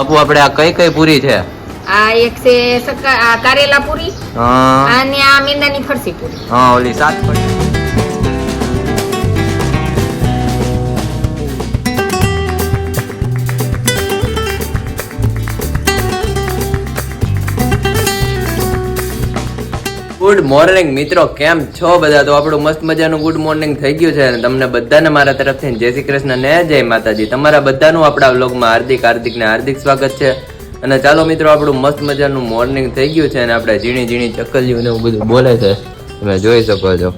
બાપુ આપણે આ કઈ કઈ પૂરી છે? આ એક છે કારેલા પૂરી અને આ મેંદાની ફરસી પૂરી. હા ઓલી સાત પડી ગુડ મોર્નિંગ મિત્રો. કેમ છો બધા? તો આપણું મસ્ત મજાનું ગુડ મોર્નિંગ થઈ ગયું છે અને તમને બધાને મારા તરફથી જય શ્રી કૃષ્ણ ને જય માતાજી. તમારા બધાનું આપણા વ્લોગમાં હાર્દિક હાર્દિક ને હાર્દિક સ્વાગત છે. અને ચાલો મિત્રો આપણું મસ્ત મજાનું મોર્નિંગ થઈ ગયું છે અને આપણે ઝીણી ઝીણી ચકલીઓ ને એવું બધું બોલે છે. તમે જોઈ શકો છો.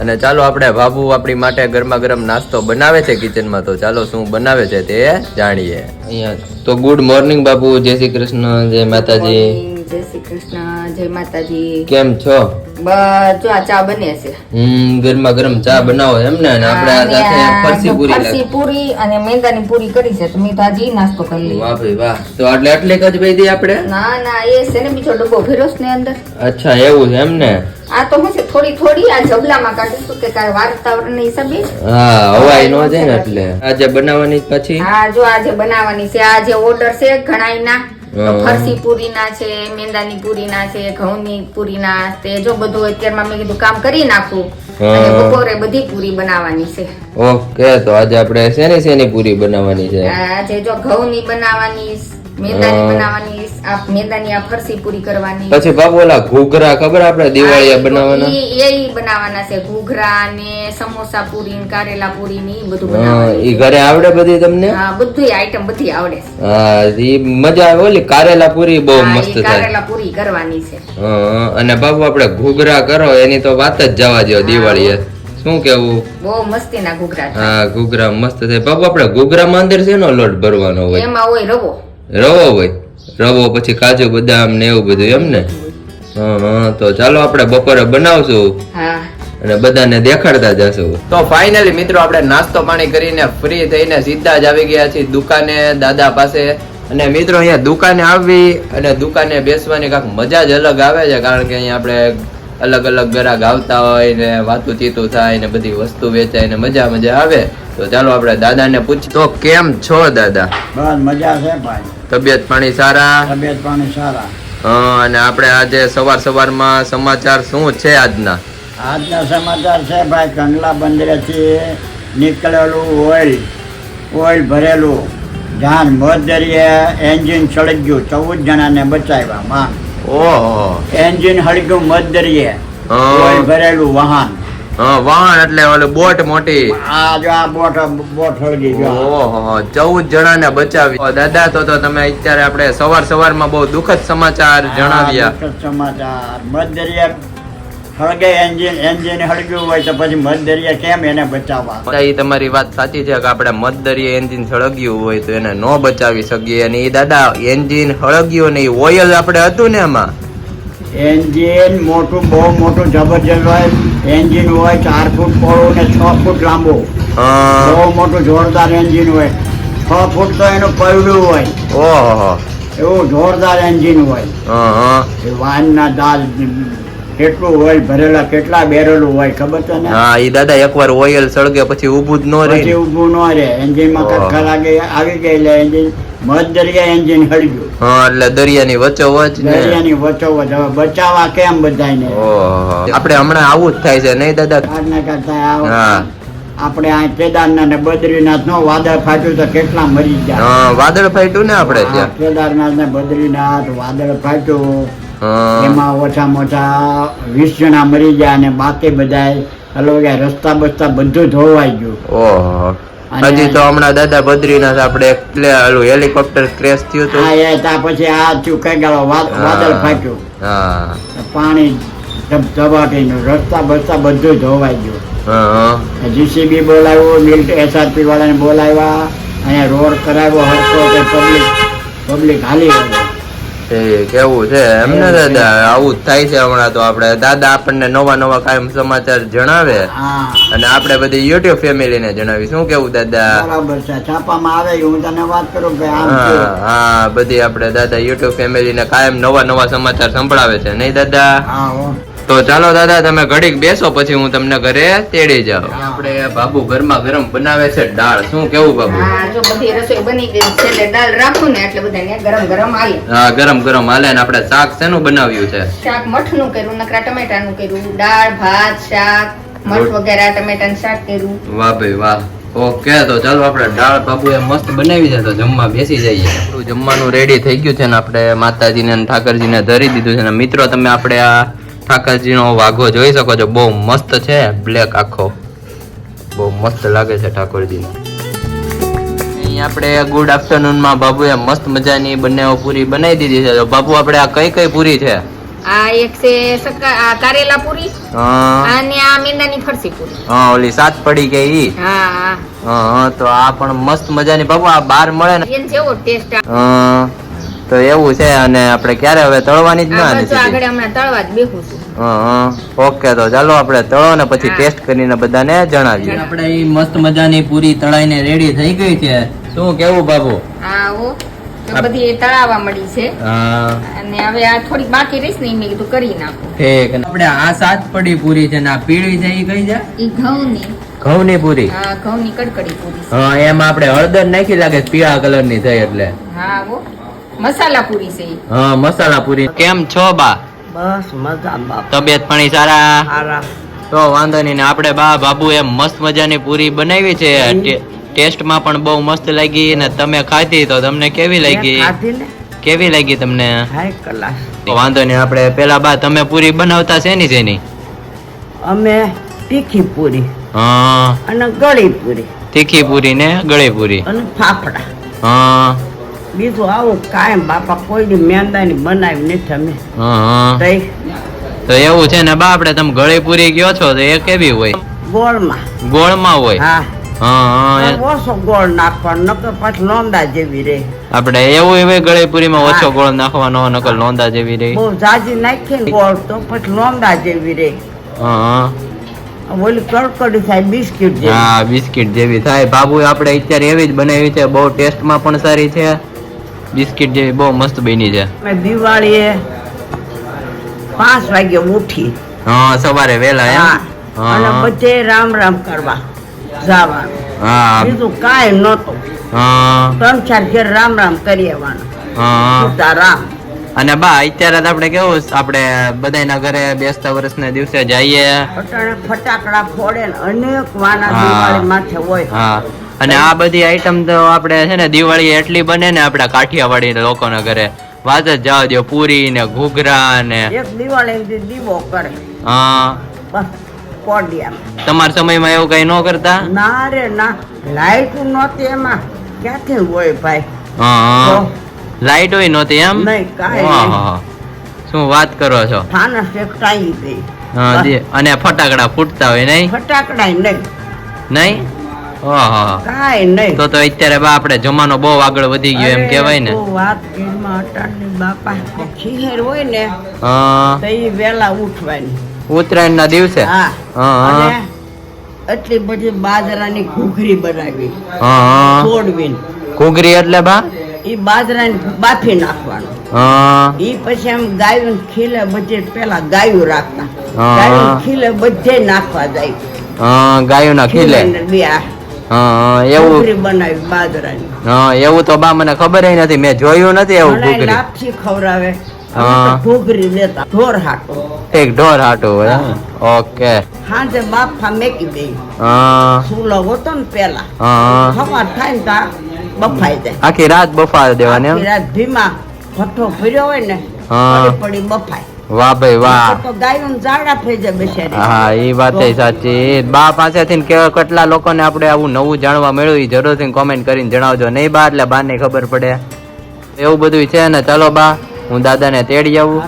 અને ચાલો આપણે બાબુ આપણી માટે ગરમા ગરમ નાસ્તો બનાવે છે કિચનમાં તો ચાલો શું બનાવે છે તે જાણીએ. અહીંયા તો ગુડ મોર્નિંગ બાબુ જય શ્રી કૃષ્ણ જય માતાજી. જય શ્રી કૃષ્ણ જય માતાજી. કેમ છો? બસ જો આ ચા બને છે હમ ગરમા ગરમ ચા બનાવો એમ ને અને આપણે આ સાથે ફરસી પૂરી ફરસી પૂરી અને મેંદાની પૂરી કરી છે તો મેં તો આજે નાસ્તો કરી. લીધો વાહ ભાઈ વાહ. તો એટલે એટલી જ ભાઈ દી આપણે ના ના એ છે ને બીજો ડબ્બો છે ને અંદર. અચ્છા એવું છે એમ ને? આ તો હું છે થોડી થોડી આ જબલામાં કાઢીશું કે કાય વાતાવરણ હિસાબે. હા હવાઈ નો જાય ને એટલે. આજે બનાવવાની પછી? હા જો આજે બનાવવાની છે આ જે ઓર્ડર છે ઘણાયના. તો હા. ફરસી પૂરીના છે મેંદાની પૂરીના છે ઘઉંની પૂરીના તે જો બધું અત્યારમાં મેં કીધું કામ કરી નાખું અને બપોરે બધી પૂરી બનાવવાની છે. ઓકે તો આજે આપણે શેની શેની પૂરી બનાવવાની છે? આજે જો ઘઉંની બનાવવાની મેંદાની બનાવવાની આ મેંદાની આ ફરસી પૂરી કરવાની. પછી બાબુ ઓલા ઘૂઘરા ખબર આપણે દિવાળીયા બનાવવાના? એ બનાવવાના છે. ઘૂઘરા ને સમોસા પૂરી ને કારેલા પૂરી ને બધું બનાવવાનું ઈ ઘરે આવડે બધી તમને? હા બધી આઈટમ બધી આવડે હા ઈ મજા આવે ઓલી કારેલા પૂરી બહુ મસ્ત થાય. કારેલા પૂરી કરવાની છે. હા, અને બાબુ આપણે ઘૂઘરા કરો એની તો વાત જ જવા દો દિવાળીએ. શું કેવું? બહુ મસ્તીના ઘૂઘરા છે. હા ઘૂઘરા મસ્ત થાય. બાપુ આપણે ઘૂઘરામાં અંદર શેનો લોટ ભરવાનો હોય? એમાં હોય રવો. રવો હોય. રવો પછી કાજુ બદામ ને એવું બધું એમ ને? હા તો ચાલો આપણે બપોરે બનાવશું. હા. અને બધાને દેખાડતા જશું. તો ફાઇનલી મિત્રો આપણે નાસ્તો પાણી કરીને ફ્રી થઈને સીધા જ આવી ગયા છીએ દુકાને દાદા પાસે. અને મિત્રો અહીંયા દુકાને આવી અને દુકાને બેસવાની કાંઈક મજા જ અલગ આવે છે કારણ કે અહીંયા આપણે અલગ અલગ ગ્રાહક આવતા હોય ને વાતું ચીતું થાય ને બધી વસ્તુ વેચાય ને મજા મજા આવે. તો ચાલો આપણે દાદાને પૂછ તો કેમ છો દાદા? બસ મજા છે ભાઈ. તબિયત પાણી સારા? તબિયત પાણી સારા. હા અને આપણે આજે સવાર સવારમાં સમાચાર શું છે આજના? આજના સમાચાર છે ભાઈ કંગલા બંદરેથી નીકળેલું ઓઇલ ઓઇલ ભરેલું. જાન મધદરીએ એન્જિન ચડી ગયું ચૌદ જણાને બચાવ્યા માં ઓહો. એન્જિન હળગ્યું મધદરીએ હા. ઓઇલ ભરેલું વાહન. વાહન એટલે ઓલી બોટ મોટી. આ જો આ બોટ બોટ હળગી ગયો. ઓહો ચૌદ જણાને બચાવી. દાદા તો તો તમે અત્યારે આપણે સવાર સવારમાં બહુ દુઃખદ સમાચાર જણાવ્યા. દુઃખદ સમાચાર. મધદરીએ હળગે એન્જિન એન્જિન હળગ્યું હોય તો પછી કેમ એને બચાવવા? એ તમારી વાત સાચી છે કે આપણે મધદરીએ એન્જિન સળગ્યું હોય તો એને ન બચાવી શકીએ. અને એ દાદા એન્જિન હળગ્યું ને ઓઇલ આપણે હતું ને એમાં? એન્જિન મોટું બહુ મોટું જબરજસ્ત હોય. એન્જિન હોય ચાર ફૂટ પહોળું ને છ ફૂટ લાંબુ. બહુ મોટું જોરદાર એન્જિન હોય. છ ફૂટ તો એનું પૈડું હોય. ઓહો. એવું જોરદાર એન્જિન હોય. એ વાહનના દાલ કેટલું હોય ભરેલા કેટલા બેરેલું હોય ખબર છે ને હા એ દાદા એકવાર ઓઇલ સળગે પછી ઊભું જ ન પછી રહે ઊભું ન રહે. એન્જિનમાં. કટકા લાગે આવી ગયેલા એન્જિન. મધદરિયા એન્જિન હળગ્યું. હા એટલે દરિયાની વચોવચ દરિયાની વચોવચ હવે બચાવવા કેમ બધાને આપણે હમણાં આવું જ થાય છે નહીં દાદા? આજના કરતા હા. આપણે આ કેદારનાથ ને બદ્રીનાથ નો વાદળ ફાટ્યું તો કેટલા મરી ગયા. હા, વાદળ ફાટ્યું ને આપણે ત્યાં. કેદારનાથ ને બદ્રીનાથ વાદળ ફાટ્યું. એમાં ઓછામાં ઓછા વીસ જણા મરી ગયા અને બાકી બધા હલો રસ્તા બસ્તા બધું ધોવાઈ ગયું. ઓહો. હજી તો હમણાં દાદા બદ્રીનાથ આપણે ઓલું હેલિકોપ્ટર ક્રેશ થયું હતું. હા એ તા પછી આ થયું ગયો વાદળ ફાટ્યું. હા. પાણી ધબધબાટીનું રસ્તા બસ્તા બધું ધોવાઈ ગયું. જીસીબી બોલાવ્યું મિલ્ટ એસઆરપી વાળાને બોલાવ્યા અને રોડ કરાવ્યો હરકો પબ્લિક પબ્લિક હાલી ગયો કેવું છે? એમને દાદા આવું જ થાય છે હમણાં તો આપણે. દાદા આપણને નવા નવા કાયમ સમાચાર જણાવે. અને આપણે બધી યુટ્યુબ ફેમિલી ને જણાવી શું કેવું દાદા? બરાબર છે. છાપામાં આવે હું તને વાત કરું કે હા હા બધી આપણે દાદા યુટ્યુબ ફેમિલી ને કાયમ નવા નવા સમાચાર સંભળાવે છે. નહીં દાદા? હો. તો ચાલો દાદા તમે ઘડીક બેસો પછી હું તમને ઘરે તેડી જાઉં. આપણે બાબુ ઘરમાં ગરમ બનાવે છે દાળ. શું કેવું બાબુ જો બધી રસોઈ બની ગઈ. છે એટલે દાળ રાખું ને એટલે બધાને ગરમ ગરમ આવી હા ગરમ ગરમ હાલે ને આપણે શાક શેનું બનાવ્યું છે? શાક મઠનું કર્યું નકરા ટમેટાનું કર્યું. દાળ ભાત શાક મઠ વગેરે ટમેટાનું શાક કર્યું. વાહ ભાઈ વાહ. ઓકે તો ચાલો આપણે દાળ બાબુ એ મસ્ત બનાવી છે તો જમવા બેસી જઈએ. આપણું જમવાનું રેડી થઈ ગયું છે ને આપણે માતાજીને ઠાકરજીને ધરી દીધું છે. ને મિત્રો તમે આપણે આ ઠાકરજીનો વાઘો જોઈ શકો છો. બહુ મસ્ત છે. બ્લેક આખો. બહુ મસ્ત લાગે છે ઠાકોરજીનો. અહીં આપણે ગુડ આફ્ટરનૂનમાં બાબુએ મસ્ત મજાની બંને પૂરી બનાવી દીધી છે. તો બાબુ આપણે આ કઈ કઈ પૂરી છે? આ એક છે કારેલા પૂરી હા. અને આ મેંદાની ફરસી પૂરી. હા, ઓલી સાત પડી ગઈ ઈ? હા હા. હા, હા, તો આ પણ મસ્ત મજાની. બાબુ આ બાર મળે ને? એને જેવો ટેસ્ટ અ, તો એવું છે અને આપણે ક્યારે હવે તળવાની જ ના આગળ હમણાં તળવા જ બેહું છું. અ, ઓકે તો ચાલો આપણે તળો ને પછી હા. ટેસ્ટ કરીને બધાને જણાવીએ. આપણે એ મસ્ત મજાની પૂરી તળાઈને રેડી થઈ ગઈ છે. શું કેવું બાબુ? હા ઓ બધી તળાવા મળી છે. અને હવે આ થોડી બાકી રહીશ ને મેં કીધું કરી નાખું. ઠીક. આપણે આ સાત પડી પૂરી છે ને આ પીળી છે ઈ કઈ છે? ઈ ઘઉંની. ઘઉંની પૂરી? હા ઘઉંની કડકડી પૂરી હા એમાં આપણે હળદર નાખી લાગે પીળા પીળા કલરની થઈ એટલે. હા ઓ મસાલા પૂરી છે. હા મસાલા પૂરી. કેમ છો બા? બસ મજામાં તબિયત પાણી સારા? સારા. તો વાંધો નહીં ને આપણે બા બાબુ એ મસ્ત મજાની પૂરી બનાવી છે. ટેસ્ટમાં પણ બહુ મસ્ત લાગી ને તમે ખાધી તો તમને કેવી લાગી? કેવી લાગી તમને? High class. તો વાંધો નહીં આપણે પેલા બા તમે પૂરી બનાવતા છે શેની? જેની અમે તીખી પૂરી હા. અને ગળી પૂરી. તીખી પૂરી ને ગળી પૂરી. અને ફાફડા. હા. બીજું આવું કાયમ બાપા કોઈ મેંદાની બનાવી નથી અમે તો એવું છે ને બા આપણે તમે ગળે પૂરી ગયો છો તો એ કેવી હોય? ગોળમાં. ગોળમાં હોય? હા. ઓછો ગોળ નાખવાનો નકર પાછું લોંદા જેવી રે આપણે એવું એવી ગળી ઓછો ગોળ નાખવાનો નકલ લોંદા જેવી રહી. બહુ જાજી નાખી ને ગોળ તો પછી લોંદા જેવી રે હા હા. ઓલી કડકડી થાય બિસ્કિટ જેવી. હા બિસ્કિટ જેવી થાય. બાબુ આપણે અત્યારે એવી જ બનાવી છે બહુ ટેસ્ટમાં પણ સારી છે. બિસ્કિટ જેવી બહુ મસ્ત બની છે. અમે દિવાળીએ પાંચ વાગે ઉઠી. હા સવારે વહેલા એમ? હા. અને બધે રામ રામ કરવા જવાનું. હા. બીજું કાંઈ નહોતું. હા. ત્રણ ચાર ઘેર રામ રામ કરી આવવાનું. હા રામ. અને બા અત્યારે તો આપણે કેવું આપણે બધાના ઘરે બેસતા વર્ષના દિવસે જઈએ. ફટાકડા ફોડે અનેક વાના દિવાળી માથે હોય. હા. અને આ બધી આઈટમ તો આપણે છે ને દિવાળી એટલી બને ને આપણા કાઠિયાવાડી લોકોના ઘરે. વાત જ જવા દો પૂરી ને ઘૂઘરા ને દિવાળી દીવો કરે. હા. તમારા સમયમાં એવું કઈ ન કરતા? ના રે ના. લાઈટ નહોતી એમાં. ક્યાંથી હોય ભાઈ? હા લાઈટ હોય નહોતી એમ. શું વાત કરો છો? અને ફટાકડા ફૂટતા હોય નહીં? ફટાકડા નહીં. નહીં. કાંઈ નહીં. તો તો અત્યારે બા આપણે જમાનો બહુ આગળ વધી ગયો એમ કહેવાય ને. વાત ઘરમાં અટાણની બાપા ખીહેર હોય ને હા. તો એ વેલા ઉઠવાની. ઉત્તરાયણ ના દિવસે? હા. હા. એટલી બધી બાજરાની ઘૂઘરી બનાવી હા, હા. ઘૂઘરી એટલે બા? એ બાજરા બાફી નાખવાનું. હા. એ પછી આમ ગાયું ખીલે બધે પેલા ગાયું રાખતા. ગાયું ખીલે બધે નાખવા જાય. હા ગાયોના ખીલે. ખીલે બે આ હા હા, એવું. બનાવી બાજરાની. હા એવું તો બા મને ખબર નથી. મેં જોયું નથી એવું ઘૂઘરી લાપસી ખવડાવે. હા. ઘૂઘરી દેતા ઢોર હાટો. એક ઢોર હાટું હોય ઓકે. હાજે બાફા મેકી હા. સુલો હતો ને પેલા. હા ખબર થાય ને તા બફાઈ જાય. આખી રાત બફા દેવાની આખી રાત ભીમા ભઠ્ઠો ફર્યો હોય ને પડી બફાય. વાહ ભાઈ વાહ. હા એ વાત સાચી. બા પાસેથી કેવા કેટલા લોકોને આપણે આવું નવું જાણવા મળ્યું એ જરૂરથી કોમેન્ટ કરીને જણાવજો. નહીં બા એટલે બાને ખબર પડે. એવું બધું છે ને. ચાલો બા. હું દાદાને તેડી આવું.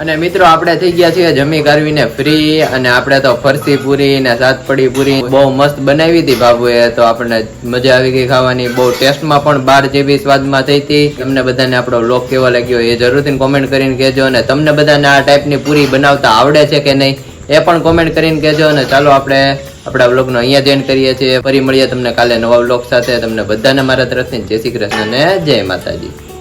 અને મિત્રો, આપણે થઈ ગયા છીએ જમી કરવીને ફ્રી અને આપણે તો ફરસી પૂરી ને સાતપડી પૂરી બહુ મસ્ત બનાવી હતી બાબુએ. તો આપણને મજા આવી ગઈ ખાવાની. બહુ ટેસ્ટમાં પણ બાર જેવી સ્વાદમાં થઈ હતી. તમને બધાને આપણો લોક કેવો લાગ્યો એ જરૂરથી કોમેન્ટ કરીને કહેજો. અને તમને બધાને આ ટાઈપની પૂરી બનાવતા આવડે છે કે નહીં એ પણ કોમેન્ટ કરીને કહેજો. અને ચાલો આપણે આપણા વ્લોગનો અહીંયા જ કરીએ છીએ. ફરી મળીએ તમને કાલે નવા વ્લોગ સાથે. તમને બધાને મારા તરફથી જય શ્રી કૃષ્ણ ને જય માતાજી.